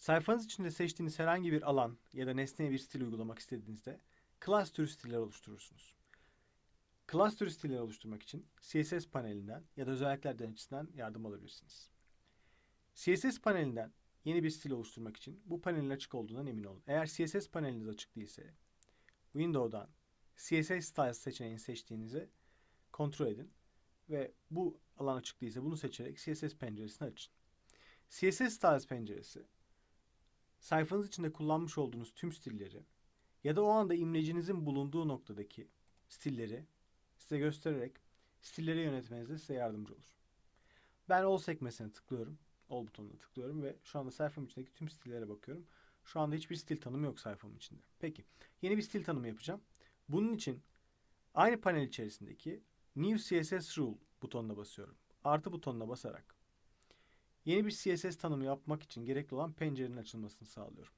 Sayfanız içinde seçtiğiniz herhangi bir alan ya da nesneye bir stil uygulamak istediğinizde class stiller oluşturursunuz. Class türü stiller oluşturmak için CSS panelinden ya da özellikler denetçisinden yardım alabilirsiniz. CSS panelinden yeni bir stil oluşturmak için bu panelin açık olduğundan emin olun. Eğer CSS paneliniz açık değilse Window'dan CSS Styles seçeneğini seçtiğinizi kontrol edin ve bu alan açık değilse bunu seçerek CSS penceresini açın. CSS Styles penceresi sayfanız içinde kullanmış olduğunuz tüm stilleri ya da o anda imlecinizin bulunduğu noktadaki stilleri size göstererek stilleri yönetmenizde size yardımcı olur. Ben All sekmesine tıklıyorum. All butonuna tıklıyorum ve şu anda sayfam içindeki tüm stillere bakıyorum. Şu anda hiçbir stil tanımı yok sayfamın içinde. Peki yeni bir stil tanımı yapacağım. Bunun için aynı panel içerisindeki New CSS Rule butonuna basıyorum. Artı butonuna basarak yeni bir CSS tanımı yapmak için gerekli olan pencerenin açılmasını sağlıyorum.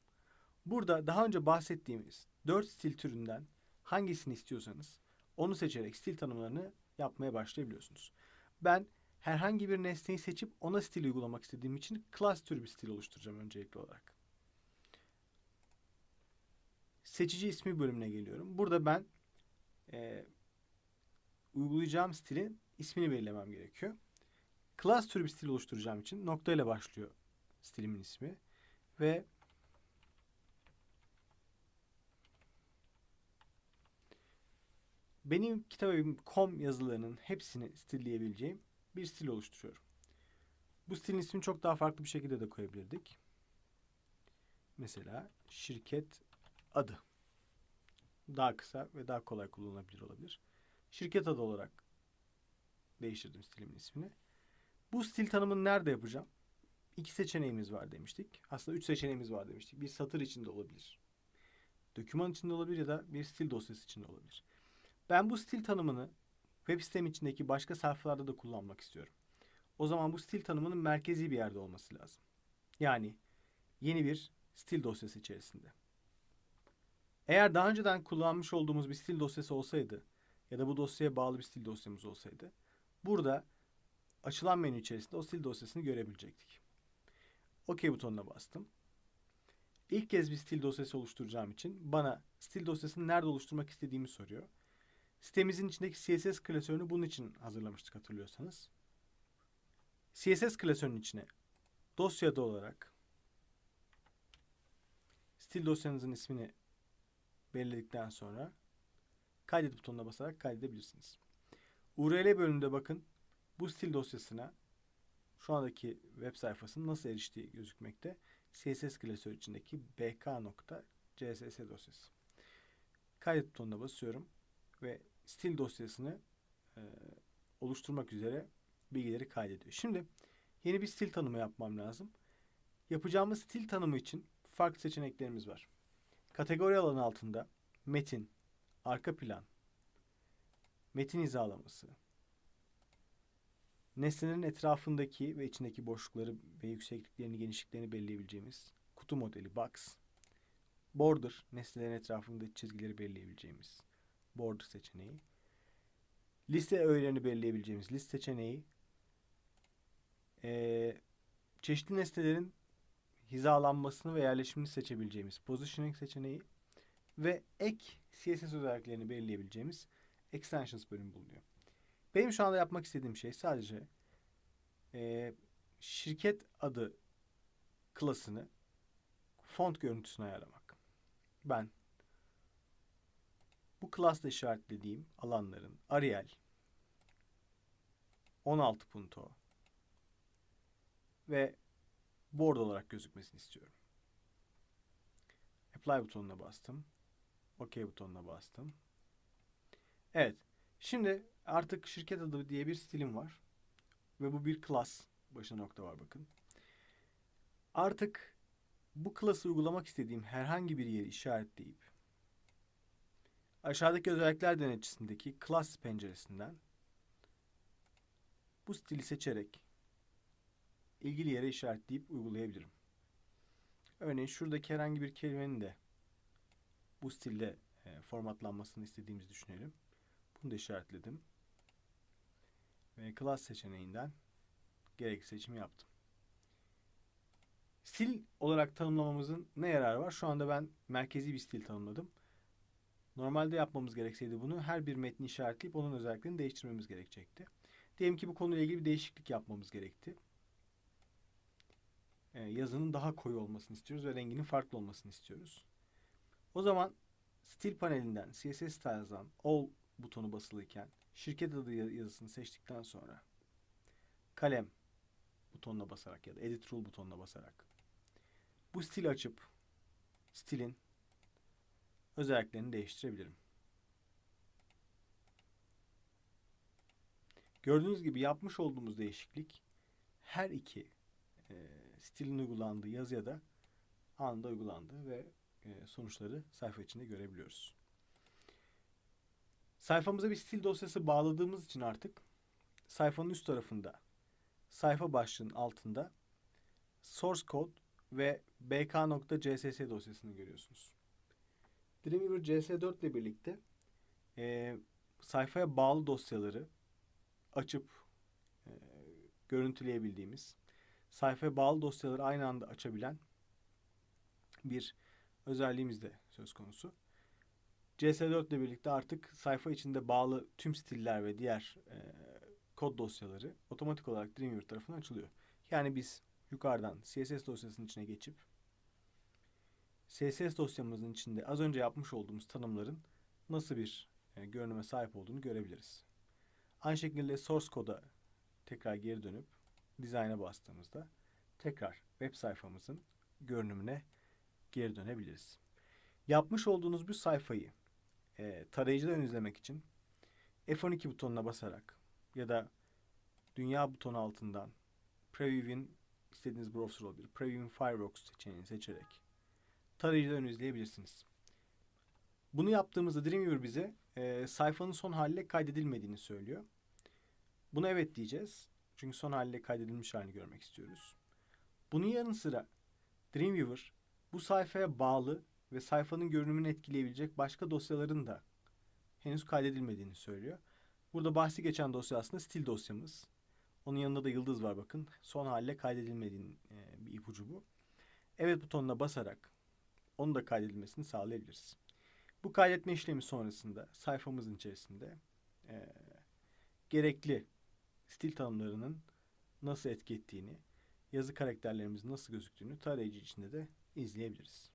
Burada daha önce bahsettiğimiz 4 stil türünden hangisini istiyorsanız onu seçerek stil tanımlarını yapmaya başlayabiliyorsunuz. Ben herhangi bir nesneyi seçip ona stil uygulamak istediğim için class türü bir stil oluşturacağım öncelikli olarak. Seçici ismi bölümüne geliyorum. Burada ben e, uygulayacağım stilin ismini belirlemem gerekiyor. Class türü bir stil oluşturacağım için nokta ile başlıyor stilimin ismi ve benim kitabım.com yazılarının hepsini stilleyebileceğim bir stil oluşturuyorum. Bu stilin ismini çok daha farklı bir şekilde de koyabilirdik. Mesela şirket adı. Daha kısa ve daha kolay kullanılabilir olabilir. Şirket adı olarak değiştirdim stilimin ismini. Bu stil tanımını nerede yapacağım? İki seçeneğimiz var demiştik. Aslında üç seçeneğimiz var demiştik. Bir satır içinde olabilir. Döküman içinde olabilir ya da bir stil dosyası içinde olabilir. Ben bu stil tanımını web sitem içindeki başka sayfalarda da kullanmak istiyorum. O zaman bu stil tanımının merkezi bir yerde olması lazım. Yani yeni bir stil dosyası içerisinde. Eğer daha önceden kullanmış olduğumuz bir stil dosyası olsaydı ya da bu dosyaya bağlı bir stil dosyamız olsaydı burada açılan menü içerisinde o stil dosyasını görebilecektik. OK butonuna bastım. İlk kez bir stil dosyası oluşturacağım için bana stil dosyasını nerede oluşturmak istediğimi soruyor. Sitemizin içindeki CSS klasörünü bunun için hazırlamıştık hatırlıyorsanız. CSS klasörünün içine dosyada olarak stil dosyanızın ismini belirledikten sonra kaydet butonuna basarak kaydedebilirsiniz. URL bölümünde bakın bu stil dosyasına şu andaki web sayfasının nasıl eriştiği gözükmekte. CSS klasörü içindeki bk.css dosyası. Kaydet butonuna basıyorum ve stil dosyasını e, oluşturmak üzere bilgileri kaydediyor. Şimdi yeni bir stil tanımı yapmam lazım. Yapacağımız stil tanımı için farklı seçeneklerimiz var. Kategori alanı altında metin, arka plan, metin hizalaması, nesnenin etrafındaki ve içindeki boşlukları ve yüksekliklerini, genişliklerini belirleyebileceğimiz kutu modeli box, border, nesnelerin etrafındaki çizgileri belirleyebileceğimiz border seçeneği, liste öğelerini belirleyebileceğimiz list seçeneği, ee, çeşitli nesnelerin hizalanmasını ve yerleşimini seçebileceğimiz positioning seçeneği ve ek CSS özelliklerini belirleyebileceğimiz extensions bölümü bulunuyor. Benim şu anda yapmak istediğim şey sadece e, şirket adı klasını font görüntüsüne ayarlamak. Ben bu klasla işaretlediğim alanların Arial 16 punto ve board olarak gözükmesini istiyorum. Apply butonuna bastım. OK butonuna bastım. Evet. Şimdi artık şirket adı diye bir stilim var. Ve bu bir class. Başına nokta var bakın. Artık bu class'ı uygulamak istediğim herhangi bir yeri işaretleyip aşağıdaki özellikler denetçisindeki class penceresinden bu stili seçerek ilgili yere işaretleyip uygulayabilirim. Örneğin şuradaki herhangi bir kelimenin de bu stilde e, formatlanmasını istediğimizi düşünelim. Bunu da işaretledim. Ve class seçeneğinden gerekli seçimi yaptım. Stil olarak tanımlamamızın ne yararı var? Şu anda ben merkezi bir stil tanımladım. Normalde yapmamız gerekseydi bunu her bir metni işaretleyip onun özelliklerini değiştirmemiz gerekecekti. Diyelim ki bu konuyla ilgili bir değişiklik yapmamız gerekti. Ee, yazının daha koyu olmasını istiyoruz ve renginin farklı olmasını istiyoruz. O zaman stil panelinden CSS Styles'dan All butonu basılıyken şirket adı yazısını seçtikten sonra kalem butonuna basarak ya da Edit Rule butonuna basarak bu stili açıp stilin özelliklerini değiştirebilirim. Gördüğünüz gibi yapmış olduğumuz değişiklik her iki e, stilin uygulandığı yazıya da anında uygulandı ve e, sonuçları sayfa içinde görebiliyoruz. Sayfamıza bir stil dosyası bağladığımız için artık sayfanın üst tarafında sayfa başlığının altında source code ve bk.css dosyasını görüyorsunuz. Dreamweaver CS4 ile birlikte e, sayfaya bağlı dosyaları açıp e, görüntüleyebildiğimiz, sayfaya bağlı dosyaları aynı anda açabilen bir özelliğimiz de söz konusu. CS4 ile birlikte artık sayfa içinde bağlı tüm stiller ve diğer e, kod dosyaları otomatik olarak Dreamweaver tarafından açılıyor. Yani biz yukarıdan CSS dosyasının içine geçip CSS dosyamızın içinde az önce yapmış olduğumuz tanımların nasıl bir e, görünüme sahip olduğunu görebiliriz. Aynı şekilde source koda tekrar geri dönüp design'a bastığımızda tekrar web sayfamızın görünümüne geri dönebiliriz. Yapmış olduğunuz bu sayfayı e, tarayıcıdan izlemek için F12 butonuna basarak ya da dünya butonu altından Preview'in istediğiniz browser olabilir. Preview'in Firefox seçeneğini seçerek tarayıcıdan izleyebilirsiniz. Bunu yaptığımızda Dreamweaver bize e, sayfanın son haliyle kaydedilmediğini söylüyor. Buna evet diyeceğiz. Çünkü son haliyle kaydedilmiş halini görmek istiyoruz. Bunun yanı sıra Dreamweaver bu sayfaya bağlı ve sayfanın görünümünü etkileyebilecek başka dosyaların da henüz kaydedilmediğini söylüyor. Burada bahsi geçen dosya aslında stil dosyamız. Onun yanında da yıldız var bakın. Son haliyle kaydedilmediğinin e, bir ipucu bu. Evet butonuna basarak onu da kaydedilmesini sağlayabiliriz. Bu kaydetme işlemi sonrasında sayfamızın içerisinde e, gerekli stil tanımlarının nasıl etki ettiğini, yazı karakterlerimizin nasıl gözüktüğünü tarayıcı içinde de izleyebiliriz.